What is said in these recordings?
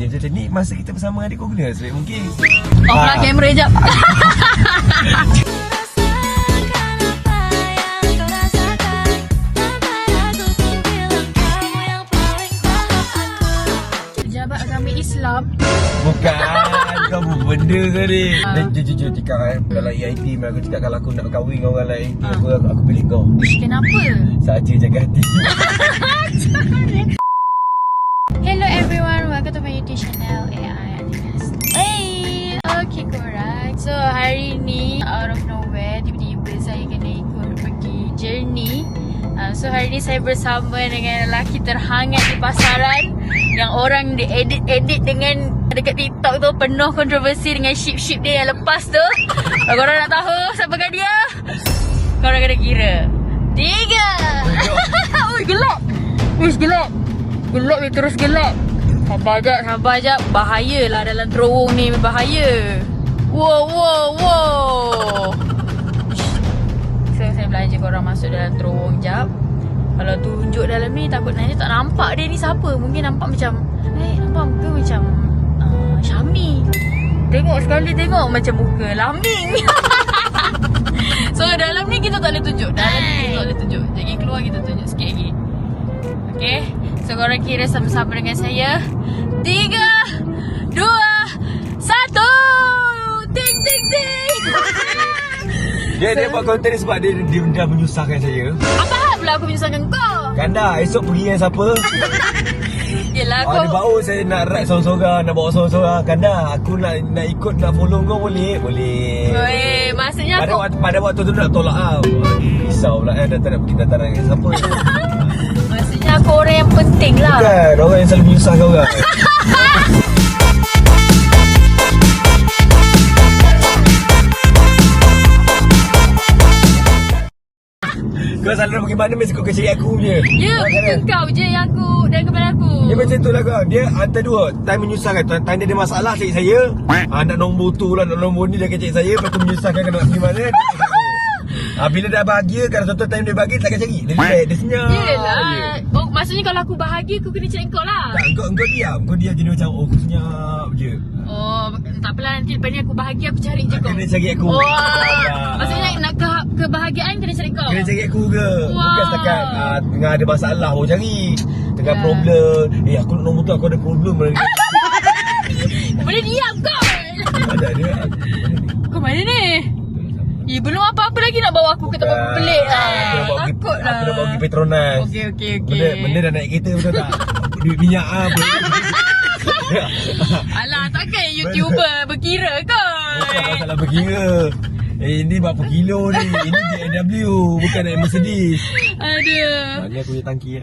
Dia kata ni masa kita bersama adik kau guna Sebab mungkin Off lah Ah. kamera jap. Pejabat agama Islam Bukan Kau benda ke ni Ah. Dia jujur jujur cakap kan Dalam EIT Aku cakap kalau aku nak kahwin dengan orang lain Ah. aku, aku, aku pilih kau Kenapa? Saja jaga hati uh, So hari ni saya bersama dengan lelaki terhangat di pasaran Yang orang di edit-edit dengan Dekat TikTok tu penuh kontroversi dengan ship-ship dia yang lepas tu. Kalau korang nak tahu siapakah dia? Korang kena kira. Tiga. Ui gelap. Uish gelap. Gelap dia terus gelap. Sabar jap, sabar jap. Bahayalah dalam terowong ni Bahaya Wow, wow, wow. So saya belajar korang masuk dalam terowong jap. Kalau tunjuk dalam ni Takut nanti tak nampak dia ni siapa. Mungkin nampak macam Eh nampak muka macam uh, Syami. Tengok sekali tengok Macam muka lambing So dalam ni kita tak boleh tunjuk. Dalam ni kita tak boleh tunjuk. Jadi keluar kita tunjuk sikit lagi. Okay. So korang kira sama-sama dengan saya. Tiga Dua Satu. Ting ting ting Dia dia buat konten ni sebab dia, dia, dia menyusahkan saya. Apa hal pula aku menyusahkan kau. Kanda esok pergi dengan siapa? Yelah Ah, kau. dia baru saya nak ride seorang-seorang Nak bawa seorang-seorang Kanda aku nak nak ikut nak follow kau boleh? Boleh. Weh Maksudnya pada aku waktu, pada waktu tu nak tolak ah. Risau pula kan dah tak nak pergi dataran dengan siapa. Maksudnya aku orang yang penting lah. Bukan orang yang selalu menyusahkan orang. Kau selalu pergi mana mesti kau cari aku punya. Ya kan? kau. Je yang aku Dan kepada aku. Dia macam tu lah kau. Dia antara dua. Time menyusahkan. Time dia ada masalah cari saya. Ah, Nak nombor tu lah Nak nombor ni dia akan saya. Lepas tu menyusahkan Kena nak pergi mana ah, Bila dah bahagia Kalau satu time dia bahagia Tak akan cari. Dia relax Dia senyap. Yelah. Je. oh, Maksudnya kalau aku bahagia Aku kena cari kau lah. Tak, kau, kau diam. Kau diam jadi macam Oh aku senyap je. Oh tak apalah nanti lepas ni aku bahagia Aku cari je Tak kau. kena cari aku. Wah Tak. Maksudnya nak ke, kebahagiaan kena cari kau. Kena cari aku ke? Wah. Bukan setakat ah, Tengah ada masalah Baru cari. Tengah Ya. problem. Eh aku nak nombor tu Aku ada problem Petronas Okey okey okey Benda, benda dah naik kereta betul tak? Duit minyak ah? Alah takkan YouTuber berkira Bukan salah berkira. Eh ini berapa kilo ni? Ini BMW bukan naik Mercedes. Aduh Mana aku punya tangki ya?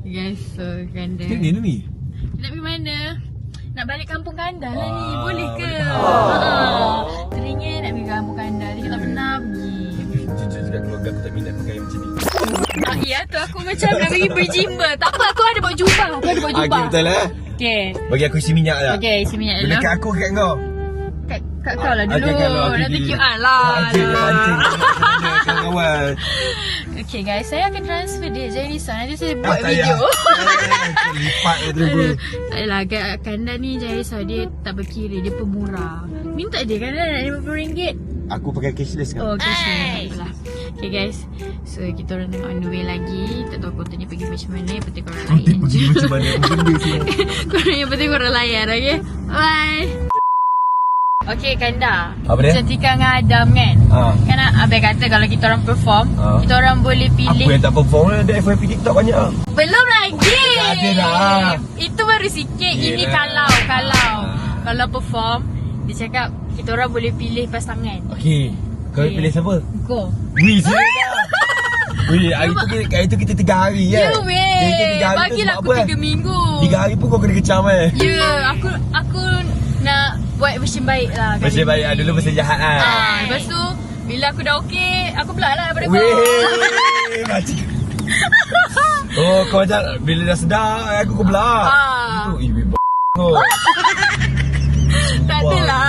Guys so kanda Ni ni ni. Nak pergi mana? Nak balik kampung kandar lah ni Ah, Boleh ke? Ha. Teringin nak pergi kampung kandar Dia tak pernah keluarga aku tak minat pakai macam ni. Ah, ya tu aku macam nak pergi berjimba Tak apa aku ada buat jubah Aku ada buat jubah Okey betul eh? Okay Bagi aku isi minyak dah. Okay isi minyak dulu Bila kat aku kat kau. Kat, kat kau lah dulu Okey, kat okey, Nanti okey. QR lah Pancing dia pancing. Kau awal. Okay guys Saya akan transfer dia Jadi risau Nanti saya Ah, buat tak video payah. Lipat dia tu. Aduh. Tak adalah kat kandar ni jangan risau Dia tak berkira Dia pemurah Minta dia kan nak RM50 Aku pakai cashless kan. Oh okay Tak apalah Okay guys So kita orang tengok on the way lagi Tak tahu konten ni pergi macam mana Yang penting korang layan pergi je macam mana. Korang yang penting korang layan okay Bye Okay Kanda Apa dia? Cantika dengan Adam kan Ah. Kan Abang kata kalau kita orang perform Ah. Kita orang boleh pilih yang tak perform Ada FYP TikTok banyak. Belum lagi Tak ada dah. Itu baru sikit Ini Yelah. kalau Kalau Ah. Kalau perform Dia cakap Kita orang boleh pilih pasangan Okey. Kau Okey. pilih siapa? Kau Wih, saya dah. Wih, hari tu, kita- hari tu kita tiga hari Ya kan? weh Kita tiga Bagilah sebab aku apa, tiga eh? minggu Tiga hari pun kau kena kecam eh. Ya Aku Aku Nak Buat version baik lah kali Versi baik ni. ah, dulu versi jahat ah. Ah, Lepas tu Bila aku dah okey Aku pula lah daripada kau Weh, macam Oh, kau macam bila dah sedar aku kau belah. Ah. Itu ibu kau. Tak adalah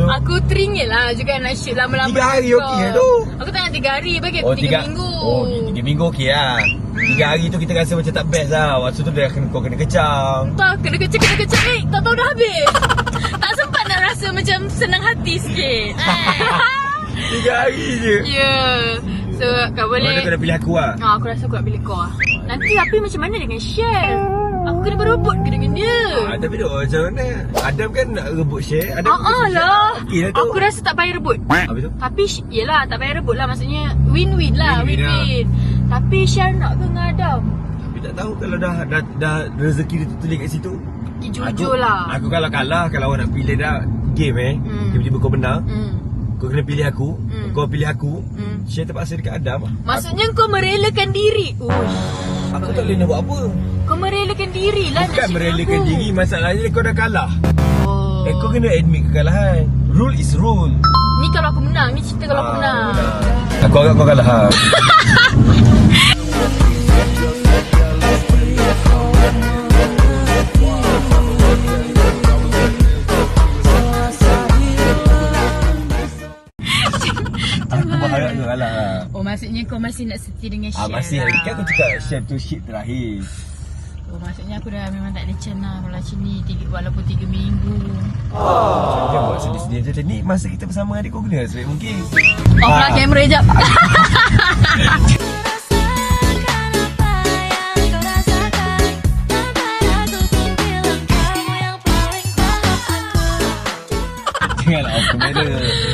Gitu. Aku teringin lah juga nak shoot lama-lama Tiga hari okey kau. tu. Aku tak nak tiga hari Bagi Oh, aku tiga, minggu Oh, tiga minggu okey lah. Tiga hari tu kita rasa macam tak best lah Masa tu dia kena, kau kena kecam Tak, kena kecil, kena kecil ni. Tak tahu dah habis. tak sempat nak rasa macam senang hati sikit. Tiga hari je Ya. So, kau boleh... Kau dah pilih aku lah Ha, aku rasa aku nak pilih kau lah. Nanti tapi macam mana dengan share? Aku kena berebut ke dengan dia? ah, Tapi tu macam mana Adam kan nak rebut share Adam Ah, ah lah. Okey lah tu Aku rasa tak payah rebut. Habis tu Tapi, yelah, tak payah rebut lah. Maksudnya, win-win lah. Win-win lah. Win-win. Tapi share nak ke dengan Adam? Tapi tak tahu kalau dah dah, dah rezeki dia tertulis kat situ Okay, jujur lah. Aku kalau kalah Kalau awak nak pilih dah Game eh Hmm. Tiba-tiba kau menang Hmm. Kau kena pilih aku Hmm. Kau pilih aku Hmm. Share terpaksa dekat Adam Maksudnya kau merelakan diri. Uish. Aku tak boleh nak buat apa merelakan diri lah Bukan merelakan aku. diri Masalahnya kau dah kalah Oh. Eh kau kena admit kekalahan Rule is rule Ni kalau aku menang, ni cerita kalau aku Ah, menang. menang. Aku agak kau kalah ha. Aku ha. Oh maksudnya kau masih nak setia dengan Ah, masih lah. kan aku cakap share tu shit terakhir Oh maksudnya aku dah memang tak ada can lah. Kalau macam ni tiga, Walaupun 3 minggu. Jangan buat sedih-sedih macam ni Masa kita bersama adik kau kena sebaik mungkin. Off lah Ah. kamera jap. Apa aku aku Janganlah off kamera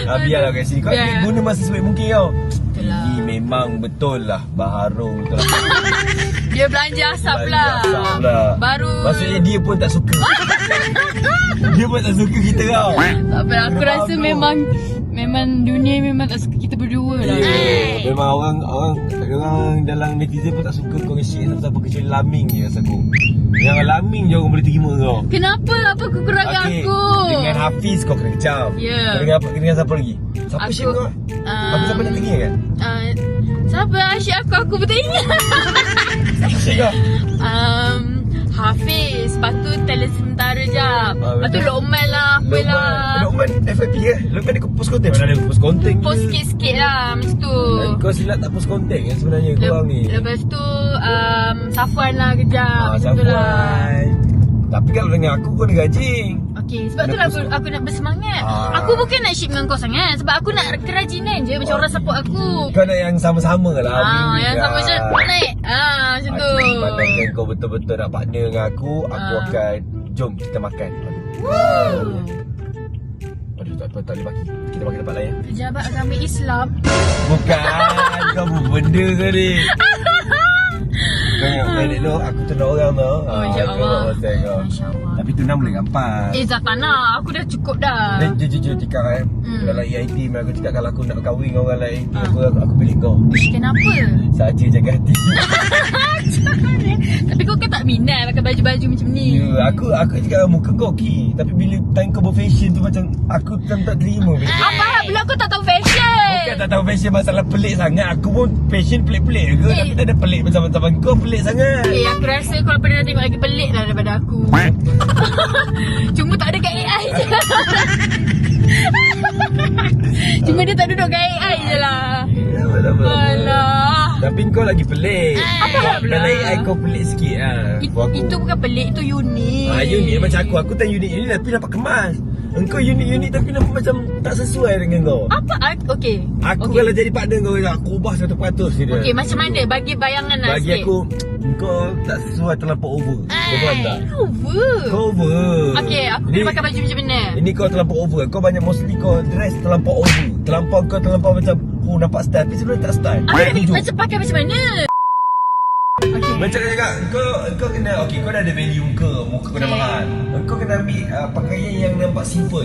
ah, Biarlah kat sini. Kau Biar. guna masa sebaik mungkin kau. Lah. Ini memang betul lah. Baharung betul lah Dia belanja asap lah Asap lah Baru Maksudnya dia pun tak suka Dia pun tak suka kita tau Tak apa aku Memang rasa memang Memang dunia memang tak suka kita berdua lah Yeah. Memang orang orang orang dalam netizen pun tak suka kau nge-share siapa-siapa kecuali Laming je rasa aku. Yang Laming je orang boleh terima kau. Kenapa? Apa kekurangan Okey, aku? Dengan Hafiz kau kena kecam. Ya. Kau dengan apa? Dengan siapa lagi? Siapa Aku- share kau? Um, Aku siapa nak tinggi kan? uh, Siapa asyik aku? Aku betul ingat Kau? um, Hafiz Lepas tu talent sementara jap Ah, Lepas tu. Lokman lah Apa lah Lokman FIP ke? Lokman dia post konten Mana ada post konten Post sikit-sikit lah Macam tu Dan Kau silap tak post konten kan sebenarnya korang ni Lepas tu um, Safwan lah kejap Ah, Macam tu lah Safwan. Tapi kalau dengan aku nak gaji Okay sebab tu Nak lah aku, aku nak bersemangat. Ah. Aku bukan nak ship dengan kau sangat Sebab aku nak kerajinan je Macam orang support aku. Kau nak yang sama-sama lah Ah, win-win yang sama macam naik. Ah, macam tu. Aku pandangkan kau betul-betul nak partner dengan aku Aku Ah. akan Jom kita makan. Woo. Aduh tak, tak, tak boleh bagi. Kita makan tempat lain. Pejabat agama Islam. Bukan Kau apa benda kau Kau Aku orang tu Oh, Ah, ya kau Allah. nak hotel kau. Masya Allah Tapi tunang boleh gampang Eh Zatan lah Aku dah cukup dah Dan jujur-jujur cakap kan Hmm. Dalam EIT aku cakap Kalau aku nak kahwin dengan orang lain Ah. aku, aku, aku pilih kau Ish, Kenapa? Saja jaga hati Tapi kau kan tak minat pakai baju-baju macam ni Ya, aku aku cakap muka kau okey Tapi bila time kau berfashion tu macam Aku macam tak terima bila Apa lah pula kau tak tahu fashion Bukan tak tahu fashion masalah pelik sangat. Aku pun fashion pelik-pelik ke? Eh. Tapi tak ada pelik macam-macam kau pelik sangat. Eh aku rasa kau pernah tengok lagi pelik lah daripada aku. Cuma tak ada kat AI je Cuma dia tak duduk kat AI je lah. Alah. Tapi kau lagi pelik. Apa lah pula? Dalam AI kau pelik sikit lah It, Aku- Itu bukan pelik, itu unik. Ah, unik. Macam aku Aku tak unik-unik tapi nampak kemas Engkau unik-unik tapi nampak macam tak sesuai dengan kau Apa? Okay Aku okay. kalau jadi partner kau Aku ubah 100% dia Okay macam mana? Bagi bayangan lah Bagi sikit aku Kau tak sesuai terlampau over Kau faham tak? Over Kau over Okay aku Ini- kena pakai baju macam mana? Ini kau terlampau over Kau banyak mostly kau dress terlampau over Terlampau kau terlampau macam Oh nampak style Tapi sebenarnya tak style? Jujur. Macam pakai macam mana? Macam kau cakap Kau kau kena Okay kau dah ada value ke Muka kau dah mahal. Kau kena ambil uh, Pakaian yang nampak simple.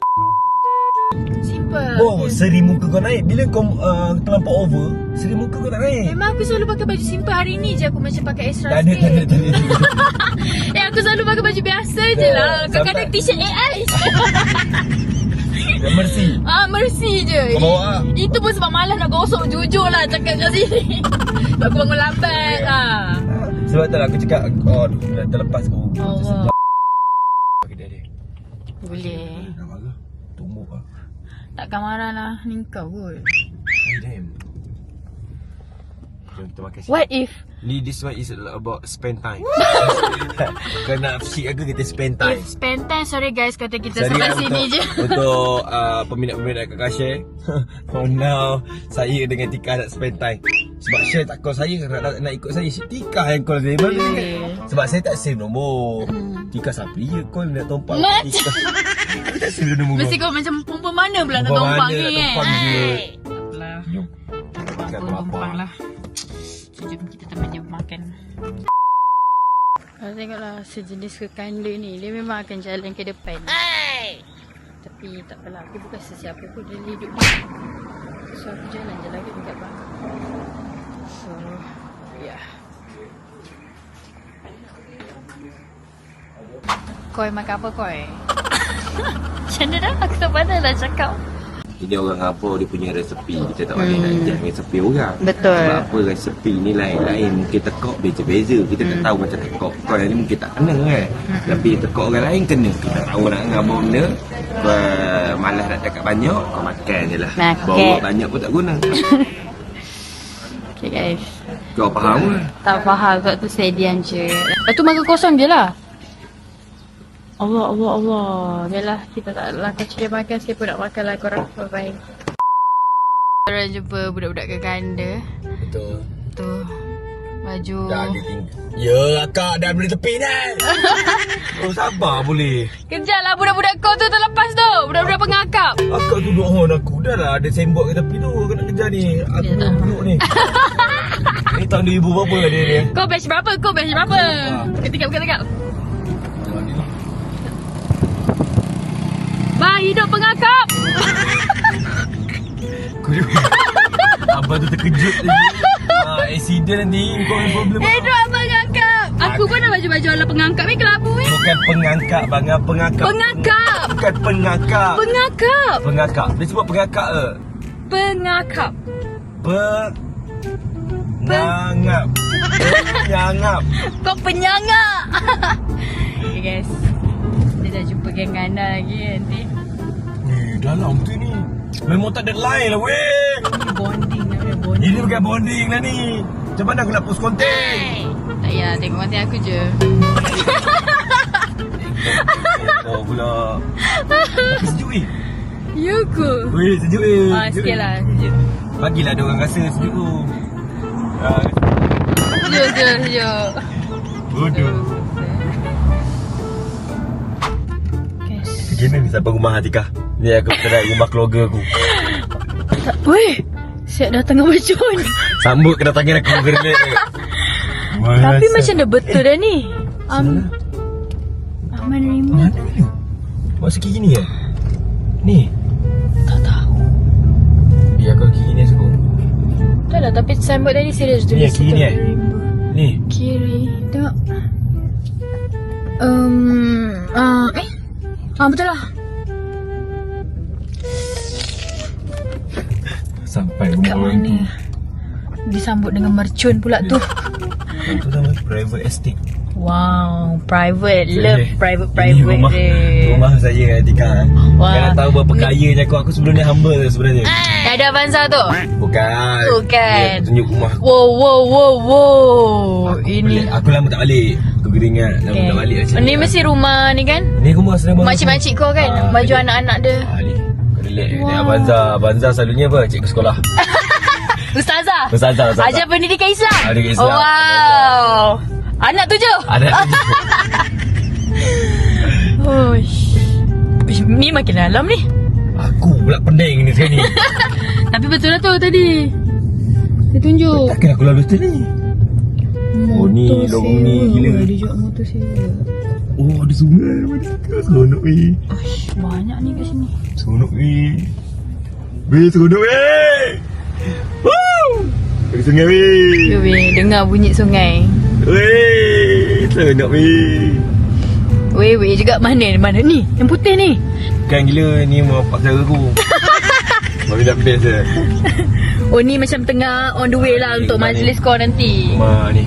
Simple. Oh seri muka kau naik. Bila kau uh, terlampau over Seri muka kau tak naik. Memang aku selalu pakai baju simple. Hari ni je aku macam pakai extra Tak ada sikit. tak ada tak ada, tak ada. Eh aku selalu pakai baju biasa je lah. Kadang-kadang Sampai- t-shirt AI Yang Mercy. Ah mercy je. Kau bawa lah. Itu pun sebab malas nak gosok Jujur lah. Cakap kat sini Aku bangun lambat lah Sebab tu lah aku cakap Oh dah terlepas kau Allah Bagi dia Boleh. Dah marah Tumbuk lah. Takkan marah lah Ni kau kot. Hey damn. Jom kita makan sikit What if Ni this one is about spend time. Kau nak shit aku kita spend time. Spend time Sorry guys Kata kita Sorry sampai sini untuk, je. Untuk uh, peminat-peminat kakak share. For now Saya dengan Tika nak spend time. Sebab share tak call saya Nak, nak, nak ikut saya. Tika yang call saya. Mana kan Sebab saya tak save nombor. Tika siapa dia call nak Macam- Tika. Saya tak save nombor. Mesti kau macam perempuan mana pula nak Perempuan mana ni nak kan? Alah Jom Tumpang Kita pun tumpang lapar. lah jom kita teman je makan. Kalau tengoklah sejenis kekanda ni Dia memang akan jalan ke depan. Tapi tak apalah Aku bukan sesiapa pun dalam hidup. Ni So aku jalan je lagi dekat belakang So Yeah Koi makan apa koi? Macam mana dah? Aku tak pandai lah cakap Ini orang apa dia punya resepi Kita tak boleh nak judge resepi orang. Betul. Sebab apa resepi ni lain-lain. Mungkin tekok beza-beza. Kita tak tahu macam tekok Kau yang ni mungkin tak kena kan? Tapi tekok orang lain kena. Kita tahu nak ngabur benda. Ber- Malas nak cakap banyak Kau makan je lah. Makan. Bawa banyak pun tak guna. Okay guys. Kau faham ke? Tak faham sebab tu saya diam je Lepas tu makan kosong je lah Allah, Allah, Allah. Yalah, kita tak lah Kau cakap makan, saya pun nak makan lah Korang bye-bye Korang jumpa budak-budak kekanda Betul. Tu Baju. Dah dia tinggal Ya akak dah beli tepi ni. Oh sabar boleh. Kejap lah budak-budak kau tu terlepas tu. Budak-budak pengakap Akak duduk hon aku. Dah lah ada sembok ke tepi tu Kena kejar ni. Aku Ya, duduk ni. Ni tahun 2000 berapa dia ni? Kau batch berapa? Kau batch berapa? Ah. Ketika, ketika Bang, hidup Kau Abang tu terkejut tadi ah, Accident nanti Kau ada problem Hidup pengakap Aku pun ada baju-baju ala pengangkap ni kenapa ni? Bukan pengangkat Bangga pengakap Pengakap Bukan pengakap Pengakap Pengakap Dia sebut pengakap ke? Pengakap Pengangap. Pengangap. Kau penyangak. Okay guys Kita dah jumpa geng Gana lagi nanti. Eh dalam tu ni. Memang tak ada line lah weh. Ini bonding bonding. Ini bukan bonding lah ni. Macam mana aku nak post konten Tak payah tengok nanti aku je. Oh pula. Tapi sejuk weh. Ya ke? Weh sejuk Ah, Sejuk, sikit lah. Sejuk Bagilah ada orang rasa sejuk. Tu ah, Sejuk, sejuk, sejuk. Bodoh. Gini ni sampai rumah Atika Ni aku try rumah keluarga aku. Weh Siap datang dengan bacun Sambut kedatangan aku gerlet Tapi macam dah betul dah ni? Um, Aman Rima. Mana ni? Buat gini ya? Ni? Tak tahu. Biar kau kiri ni aku Tak lah tapi signboard tadi serius Ni yang kiri ni, eh? Ni? Kiri Tengok. Um, uh, Eh? Ah betul lah Sampai Kat rumah orang tu. mana Disambut dengan mercun pula tu. Yang tu nama private estate. Wow Private Love private Ini private rumah dia. Rumah saya Atika. Wah. Kau nak tahu berapa kaya je aku. Aku sebelum ni humble sebenarnya. Yang ada Avanza tu? Bukan. Bukan. Dia tunjuk rumah aku. Wow wow wow wow. Aku Ini balik- Aku lama tak balik. Aku kena ingat Lama tak balik lah Ni mesti rumah ni kan? Ni rumah bangun Makcik-makcik kau kan? Ah, Baju anak-anak dia. Ah ni relax Ni Wow. Abanza. Abanza selalunya apa? Cikgu sekolah. Ustazah. Ustazah Ustazah. Ajar pendidikan Islam Ah, pendidikan Islam. Wow. Anak tujuh. Ada Oh Ish, Ni makin dalam ni. Aku pula pening ni sekarang ni. Tapi betul lah tu tadi. Dia tunjuk Takkan aku lalu sini Oh, ni lorong ni gila. Dia jual motor sewa Oh ada sungai Mana suka Seronok weh Banyak ni kat sini. Seronok weh Weh seronok weh! Woo! Dari sungai weh! Yo weh Dengar bunyi sungai. Weh Seronok weh! Weh weh juga mana Mana ni? Yang putih ni? Kan gila ni mau pak saudara aku. Mami nak best je Oh ni macam tengah On the way lah Untuk majlis kau nanti. Rumah ni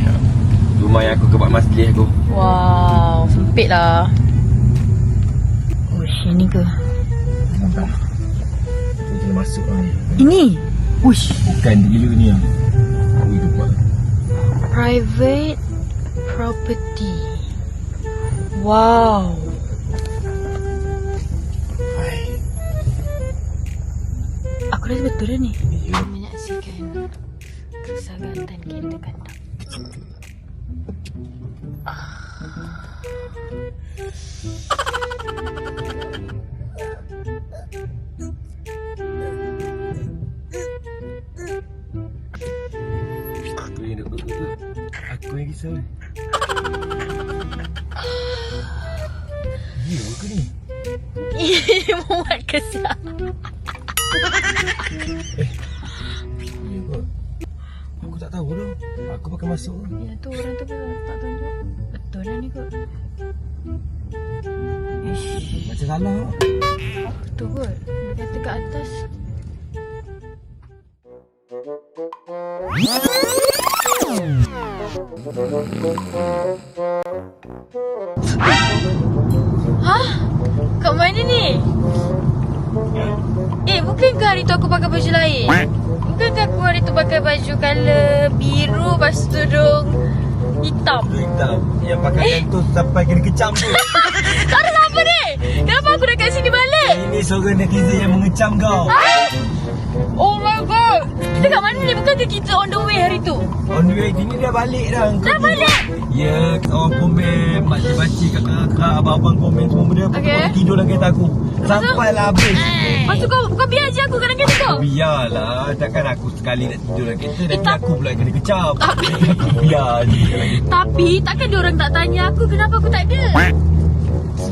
Rumah yang aku kebab majlis aku. Wow Sempit lah. Uish ini ke? Nampak? Kita masuk lah ni. Ini? Uish. Bukan dia gila ni lah. Oh itu buat Private property. Wow. Aku rasa betul dah ni. Menyaksikan kesagatan kereta kandang. Aku yang duk duk Aku yang risau Ya ke ni? Muat kesal. Ya ke? Aku tak tahu tu Aku pakai masuk tu Ya tu atas. Hah? Kat mana ni? Eh, bukankah hari tu aku pakai baju lain? Bukankah aku hari tu pakai baju colour biru Lepas tu tudung hitam? Hitam Yang pakaian tu sampai kena kecam tu Tak ada apa ni? Kenapa aku dah kat sini balik? Ini seorang netizen yang mengecam kau Ah! Oh my god Kita kat mana ni? Bukankah kita on the way hari tu? On the way ni dia balik dah Kau Dah balik? Ya Orang komen Makcik-makcik Kakak-kakak Abang-abang komen semua benda Aku Okay. okay. tidur dalam kereta aku Sampailah habis Lepas tu kau, kau biar je aku kadang kereta kau Biarlah Takkan aku sekali nak tidur dalam kereta Nanti tak- aku pula kena kecap Tapi Biar je Tapi takkan dia orang tak tanya aku kenapa aku tak ada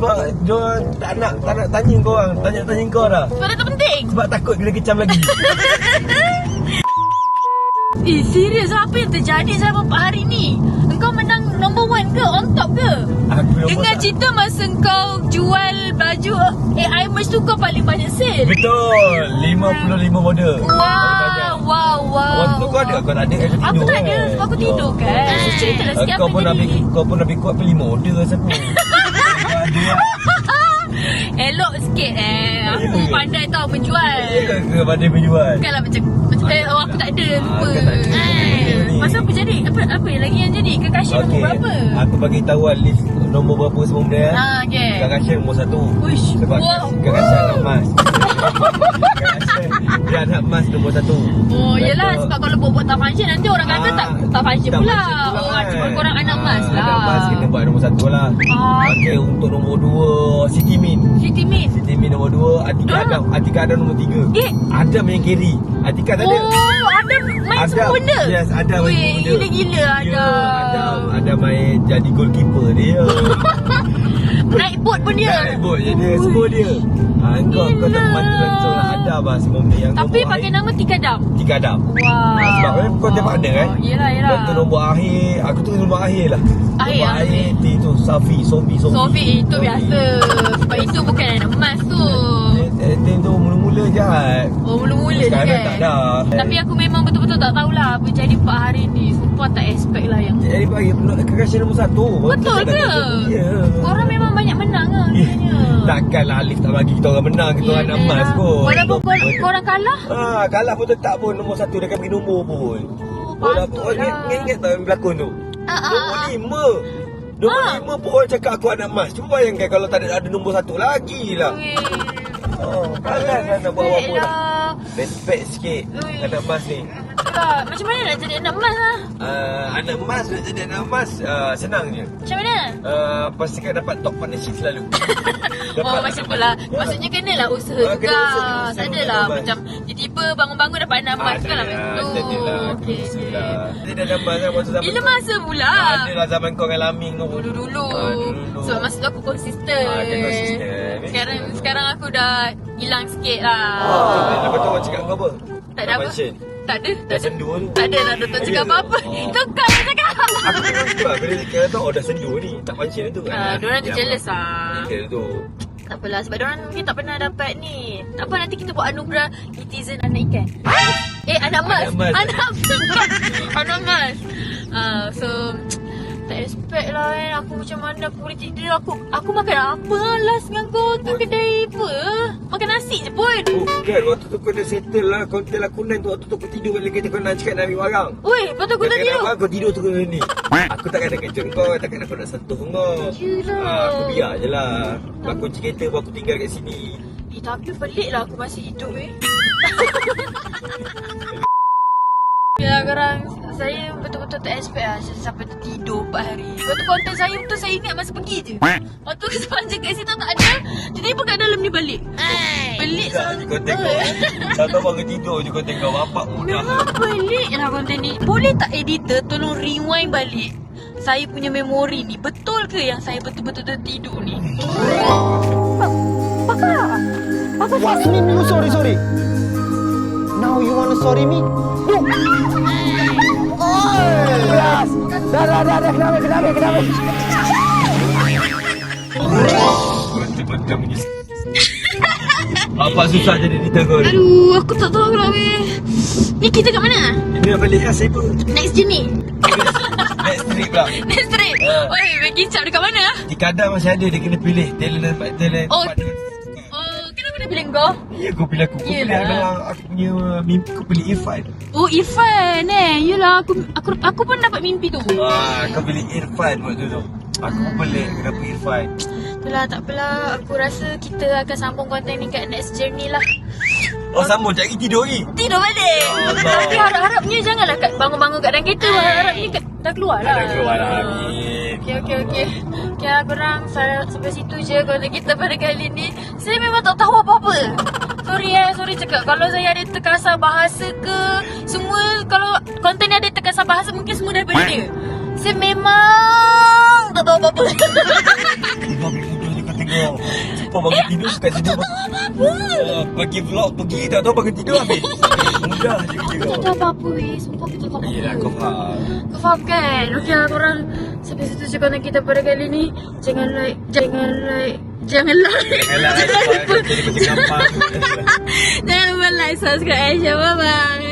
Sebab Diorang tak nak Tak nak tanya kau orang. Tanya-tanya kau dah Sebab dah tak penting. Sebab takut kena kecam lagi. Eh serius apa yang terjadi selama 4 hari ni? Engkau menang number one ke? On top ke? Aku nombor Dengar tak- cerita masa kau jual baju AI merch tu kau paling banyak sale. Betul. 55 model banyak. Wow, wow, wow. Waktu tu kau ada? Kau tak ada Aku Aku tak ada sebab aku tidur kan? So ceritalah sikit Kau apa pun jadi Kau pun lebih kuat pilih model siapa? Dia Elok sikit eh Aku pandai tau menjual Dia ke pada penjual Bukanlah macam, macam eh, oh, aku tak ada lupa. ada. Eh. Masa apa jadi? Apa apa lagi yang jadi? Kekasih okay. Nombor berapa? Aku bagi tahu list Nombor berapa semua benda eh. Ah, okay. Kakak nombor satu Uish. Sebab Wow. Kakak Dia anak emas nombor satu Oh, Lepas yelah sebab kalau buat-buat tak function nanti orang kata tak tak function tak pula. function pula Oh, kan. cuma korang anak Ah, lah. Anak emas kena buat nombor satu lah Ah. Okey untuk nombor dua Siti Min Siti Min. Siti Min nombor dua Atika Ah. Adam Atika Adam nombor tiga Eh. Adam yang carry Atika tak ada Oh, ada main Adam. semua benda. Yes, Adam main Weh, semua benda. gila-gila Ya, Adam. Adam Adam main jadi goalkeeper dia Boat pun dia. Naik boat je dia Semua dia ha, Kau, kau tak mati langsung lah Adam lah semua benda yang Tapi pakai akhir, nama Tika Dam. Tiga Adam Wow. Ah, sebab kan kau dia partner kan? Yelah, yelah. Tu nombor akhir Aku tu nombor akhir lah Akhir, Nombor akhir. T tu Safi Sofi Sofi Sofi itu biasa. Sebab itu bukan anak emas tu. Eh, T tu mula-mula jahat Oh, mula-mula je Sekarang kan? tak dah Tapi aku memang betul-betul tak tahulah apa jadi 4 hari ni. Sumpah tak expect lah yang Jadi bagi Kekasih nombor satu Betul tak ke? Ya Korang memang banyak menang lah sebenarnya. Takkanlah Alif tak bagi kita orang menang Kita orang nak emas kot Walaupun kor- korang kalah. Ah, kalah pun tetap pun nombor satu dia akan bagi nombor pun. Oh, Walaupun patut ingat, ingat, tak yang berlakon tu? Ah, ah, Nombor ah. lima. Nombor Ah. lima pun orang cakap aku anak emas. Cuba bayangkan kalau tak ada, ada nombor satu lagi lah. Weh. Oh, kalah kan nak buat apa-apa lah. Respect sikit Ui. anak emas ni. Itulah. Macam mana nak jadi anak emas lah? Uh, anak emas nak jadi anak emas uh, senang je. Macam mana? Uh, pastikan dapat top partnership selalu. Oh macam tu lah Maksudnya kena lah usaha Ah, juga kena usaha, usaha Tak adalah. Macam Tiba-tiba bangun-bangun dapat anak emas kan lah Macam tu lah, Okey, lah. Jadi dah emas kan masa zaman Bila tu. masa pula? Adalah zaman kau dengan Laming tu. Dulu-dulu Ah, dulu-dulu. Sebab masa tu aku konsisten Ah, konsisten. Sekarang sekarang aku dah hilang sikit lah Ah, lepas tu orang cakap kau apa? Tak ada apa. Tak ada Dah sendu tu. Tak ada lah Datuk cakap apa-apa Oh. Itu kau yang cakap Aku suka lah. Bila dia tahu, oh dah sendu ni. Tak pancing tu kan. Ah, Diorang tu jealous lah Dia tu. Tak apalah sebab diorang mungkin tak pernah dapat ni. Tak apa nanti kita buat anugerah netizen anak ikan. Eh anak emas. Anak emas. Anak emas. Ah so tak expect lah kan Aku macam mana aku boleh tidur Aku aku makan apa last dengan kau tu? Kedai apa? Makan nasi je pun. Oh kan waktu tu kau dah settle lah. Konten lah kunan tu Waktu tu kau tidur balik kereta kau nak cakap nak ambil barang Oi, lepas tu aku tak Kau tidur? Kau tidur tu kau ni? Aku takkan nak kejut kau Takkan aku nak sentuh kau. Yelah. Ah, Aku biar je lah. Aku kunci kereta aku tinggal kat sini. Eh tapi pelik lah aku masih hidup eh. Ya korang Saya betul-betul tak expect lah Saya sampai tertidur 4 hari. Lepas tu konten saya betul saya ingat masa pergi je. Lepas tu sepanjang kat situ tak ada Tiba-tiba kat dalam ni balik. Pelik kau tengok. Sampai bangun tidur je kau tengok Bapak mudah Memang pelik lah konten ni. Boleh tak editor tolong rewind balik? Saya punya memori ni Betul ke yang saya betul-betul tertidur ni? What's name you sorry sorry? Now you wanna sorry me? No. Dah dah dah dah kenapa kenapa kenapa? Betul-betul Apa susah jadi ditegur Aduh aku tak tahu lah weh Ni kita kat mana? Ini nak balik khas saya pun Next journey Next trip lah Next trip Ah. Oi Becky cap dekat mana? Di kadang masih ada Dia kena pilih Talent dan talent Oh. Pilih kau? Ya kau pilih aku. Kau pilih adalah Aku punya mimpi. Kau pilih Irfan. Oh Irfan eh? Yelah aku aku aku pun dapat mimpi tu. Ah, Kau pilih Irfan waktu tu Aku pun pelik Kenapa Irfan. Itulah tak apalah. Aku rasa kita akan sambung konten ni kat next journey lah. Oh sambung. Cari tidur lagi. Tidur balik. Allah. Tapi harap-harapnya janganlah kat bangun-bangun kat dalam kereta. Harapnya kat, dah keluar lah. Dah keluar lah Amin Okay, okay, okay. Okay, lah korang sa- sampai situ je konten kita pada kali ni. Saya memang tak tahu apa-apa. Sorry eh, sorry cakap. Kalau saya ada terkasar bahasa ke, semua kalau konten ni ada terkasar bahasa, mungkin semua daripada dia. Saya memang tak tahu apa-apa. Kau ambil tidur je kau tengok Cepat bangun tidur kat sini Ah, Bagi vlog pergi Tak tahu bangun tidur habis. Mudah je kerja tak kau tahu apa-apa weh. Sumpah aku tak tahu apa-apa. Yelah kau faham. Kau faham kan? Okay lah korang. Sampai situ je konten kita pada kali ni. Jangan like Jangan like Jangan like. Jangan lupa like, subscribe, and share. Bye-bye